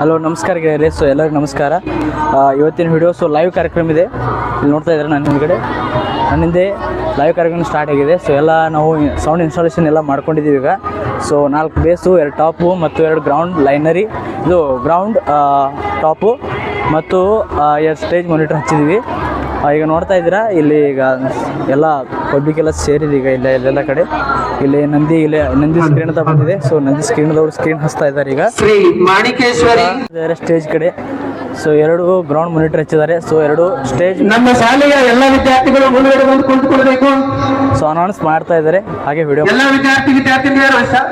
Hello, ನಮಸ್ಕಾರ ಗೆಳೆಯರೆ. So ಎಲ್ಲರಿಗೂ ನಮಸ್ಕಾರ. ಇವತ್ತಿನ ವಿಡಿಯೋ ಸೊ ಲೈವ್ ಕಾರ್ಯಕ್ರಮ ಇದೆ. ಇಲ್ಲಿ ನೋಡ್ತಾ ಇದ್ದಾರೆ ನನ್ನ ಹಿಂದ್ಗಡೆ ನನ್ನ ಹಿಂದೆ ಲೈವ್ ಕಾರ್ಯಕ್ರಮ ಸ್ಟಾರ್ಟ್ ಆಗಿದೆ. ಸೊ ಎಲ್ಲ ನಾವು ಸೌಂಡ್ ಇನ್ಸ್ಟಾಲೇಷನ್ ಎಲ್ಲ ಮಾಡ್ಕೊಂಡಿದ್ದೀವಿ ಈಗ. ಸೊ ನಾಲ್ಕು ಬೇಸು ಎರಡು ಟಾಪು ಮತ್ತು ಎರಡು ಗ್ರೌಂಡ್ ಲೈನರಿ ಇದು ಗ್ರೌಂಡ್ ಟಾಪು ಮತ್ತು ಎರಡು ಸ್ಟೇಜ್ ಮಾನಿಟರ್ ಹಚ್ಚಿದ್ದೀವಿ. ಈಗ ನೋಡ್ತಾ ಇದ್ದೀರಾ? ಇಲ್ಲಿ ಈಗ ಎಲ್ಲ ಪಬ್ಲಿಕ್ ಎಲ್ಲ ಸೇರಿದೆ ಈಗ ಇಲ್ಲ ಇಲ್ಲೆಲ್ಲ ಕಡೆ. ಇಲ್ಲಿ ನಂದಿ ಇಲ್ಲಿ ನಂದಿ ಸ್ಕ್ರೀನ್ ಅಂತ ಬಂದಿದೆ. ಸೊ ನಂದಿ ಸ್ಕ್ರೀನ್ ಸ್ಕ್ರೀನ್ದವ್ರು ಸ್ಕ್ರೀನ್ ಹಚ್ತಾ ಇದ್ದಾರೆ ಈಗ. ಸ್ಟೇಜ್ ಕಡೆ. ಸೊ ಎರಡು ಗ್ರೌಂಡ್ ಮಾನಿಟರ್ ಹಚ್ಚಿದ್ದಾರೆ. ಸೊ ಎರಡು ಸ್ಟೇಜ್ ನಮ್ಮ ಶಾಲೆಯ ಎಲ್ಲ ವಿದ್ಯಾರ್ಥಿಗಳು ಮುಂದುಗಡೆ ಬಂದು ಕುಳಿತುಕೊಳ್ಬೇಕು ಸೊ ಅನೌನ್ಸ್ ಮಾಡ್ತಾ ಇದ್ದಾರೆ. ಹಾಗೆ ವಿಡಿಯೋ ಎಲ್ಲ ವಿದ್ಯಾರ್ಥಿ ವಿದ್ಯಾರ್ಥಿನಿಯರು ಸ-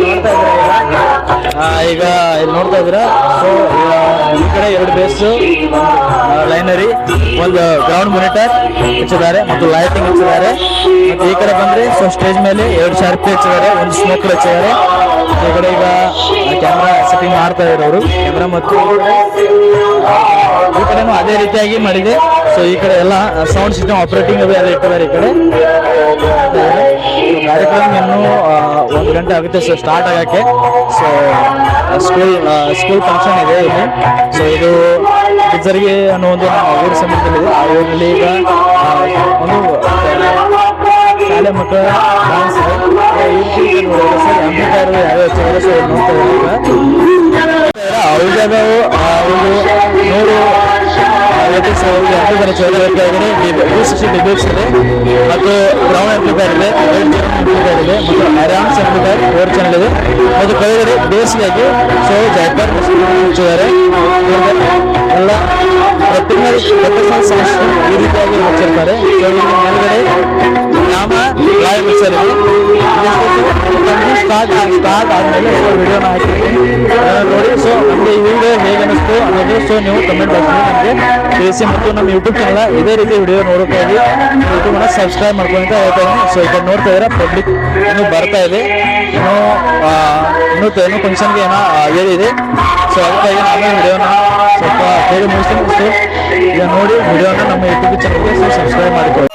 ನೋಡ್ತಾ ಇದ್ದಾರೆ ಈಗ ಇಲ್ಲಿ ನೋಡ್ತಾ ಇದ್ದೀರಾ? ಸೊ ಈ ಕಡೆ ಎರಡು ಬೇಸು ಲೈನರಿ ಒಂದು ಗ್ರೌಂಡ್ ಮಾನಿಟರ್ ಹಚ್ಚಿದ್ದಾರೆ ಮತ್ತು ಲೈಟಿಂಗ್ ಹಚ್ಚಿದ್ದಾರೆ. ಮತ್ತು ಈ ಕಡೆ ಬಂದ್ರೆ ಸೊ ಸ್ಟೇಜ್ ಮೇಲೆ ಎರಡು ಶಾರ್ಪಿ ಹಚ್ಚಿದ್ದಾರೆ, ಒಂದು ಸ್ಮೋಕರ್ ಹಚ್ಚಿದ್ದಾರೆ. ಈ ಕಡೆ ಈಗ ಕ್ಯಾಮ್ರಾ ಸೆಟ್ಟಿಂಗ್ ಮಾಡ್ತಾ ಅವರು ಕ್ಯಾಮ್ರಾ ಮತ್ತು ಈ ಕಡೆನೂ ಅದೇ ರೀತಿಯಾಗಿ ಮಾಡಿದೆ. ಸೊ ಈ ಕಡೆ ಎಲ್ಲ ಸೌಂಡ್ ಸಿಸ್ಟಮ್ ಆಪರೇಟಿಂಗ್ ಅದು ಎಲ್ಲ ಇಟ್ಟಿದ್ದಾರೆ ಈ ಕಡೆ. ಸೊ ಕಾರ್ಯಕ್ರಮ ಇನ್ನೂ ಒಂದು ಗಂಟೆ ಆಗುತ್ತೆ. ಸೊ ಸ್ಟಾರ್ಟ್ ಆಗೋಕ್ಕೆ. ಸೊ ಸ್ಕೂಲ್ ಸ್ಕೂಲ್ ಫಂಕ್ಷನ್ ಇದೆ ಇಲ್ಲಿ. ಸೊ ಇದು ಟೀಚರ್ಗೆ ಅನ್ನೋ ಒಂದು ಊರು ಸಮಿತಿಯಲ್ಲಿದೆ ಆ ಊರಿನಲ್ಲಿ ಈಗ ಒಂದು, ಶಾಲೆ ಮಕ್ಕಳ ಡಾನ್ಸ್ ಅಂಬಿಕಾರು ಯಾವ್ಯಾವ ಹಚ್ಚಿದ್ದಾರೆ ಸೊ ನೋಡ್ತಾ ಇದ್ದಾರೆ ಒಂದು ನೂರು ಎಲೆಕ್ಟ್ರಿಕ್ಸ್ ಅವ್ರಿಗೆ ಅಂಬಿಕಾರ ಚೌಧರಿ ಇದೆ ಟೂ ಸಿಕ್ಸ್ಟಿ ಡಿಬೇಟ್ಸ್ ಇದೆ. ಮತ್ತು ಗ್ರೌಂಡ್ ಅಂಪ್ಲಿಫೈರ್ ಇದೆ. ಜನ ಇದೆ ಮತ್ತು ಆರಾಮ್ಸ್ ಅಂಪ್ಲಿಫೈರ್ ಫೋರ್ ಚಾನಲ್ ಇದೆ. ಮತ್ತು ಕೆಳಗಡೆ ಬೇಸಿಗೆಯಾಗಿ ಸೊ ಜೈಪರ್ ಹಚ್ಚಿದ್ದಾರೆ ಎಲ್ಲ ಪ್ರೊಫೆಷನಲ್ ಸಾಂಗ್ಸ್ ಈ ರೀತಿಯಾಗಿ ಇಲ್ಲಿ ಮೇಲ್ಗಡೆ ನಾಮ ಲಾಯ್ ಮಿಕ್ಸರ್ ಇದೆ. ಸ್ಟಾರ್ಟ್ ಸ್ಟಾರ್ಟ್ ಆದಮೇಲೆ ವಿಡಿಯೋನ ಹಾಕಿರ್ತೀನಿ ನೋಡಿ. ಸೊ ನಮಗೆ ಈ ವಿಡಿಯೋ ಹೇಗೆ ಅನಿಸ್ತು ಅನ್ನೋದು ಸೊ ನೀವು ಕಮೆಂಟ್ ಬಾಕ್ಸ್ನಲ್ಲಿ ನಮಗೆ ತಿಳಿಸಿ ಮತ್ತು ನಮ್ಮ ಯೂಟ್ಯೂಬ್ ಚಾನಲ್ ಇದೇ ರೀತಿ ವಿಡಿಯೋ ನೋಡೋಕ್ಕಾಗಿ ಯೂಟ್ಯೂಬ್ನ ಸಬ್ಸ್ಕ್ರೈಬ್ ಮಾಡ್ಕೊಂತ ಹೇಳ್ತಾ ಇದ್ದೀನಿ. ಸೊ ಈಗ ನೋಡ್ತಾ ಇದ್ದೀರಾ ಪಬ್ಲಿಕ್ ಇನ್ನು ಬರ್ತಾ ಇದೆ. ಇನ್ನೂ ಇನ್ನೂ ಇನ್ನೂ ಫಂಕ್ಷನ್ಗೆ ಏನೋ ಹೇಳಿದೆ ಸೊ ಅದಕ್ಕಾಗಿ ನಾನು ವಿಡಿಯೋನ ಸ್ವಲ್ಪ ಬೇಗ ಮುಗಿಸ್ತೀನಿ. ಸೊ ಈಗ ನೋಡಿ ವಿಡಿಯೋನ ನಮ್ಮ ಯೂಟ್ಯೂಬ್ ಚಾನಲ್ಗೆ ಸಬ್ಸ್ಕ್ರೈಬ್ ಮಾಡಿಕೊಳ್ಳಿ.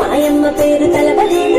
మాయమ్మ పేరు తలబలేని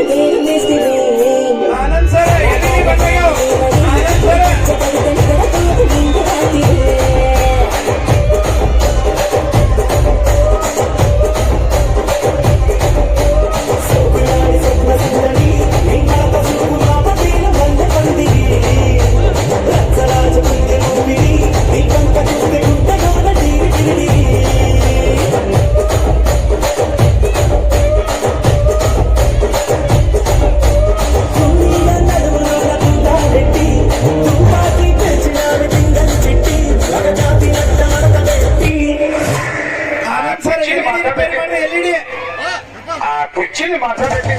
కుర్చీని మాట్లాడండి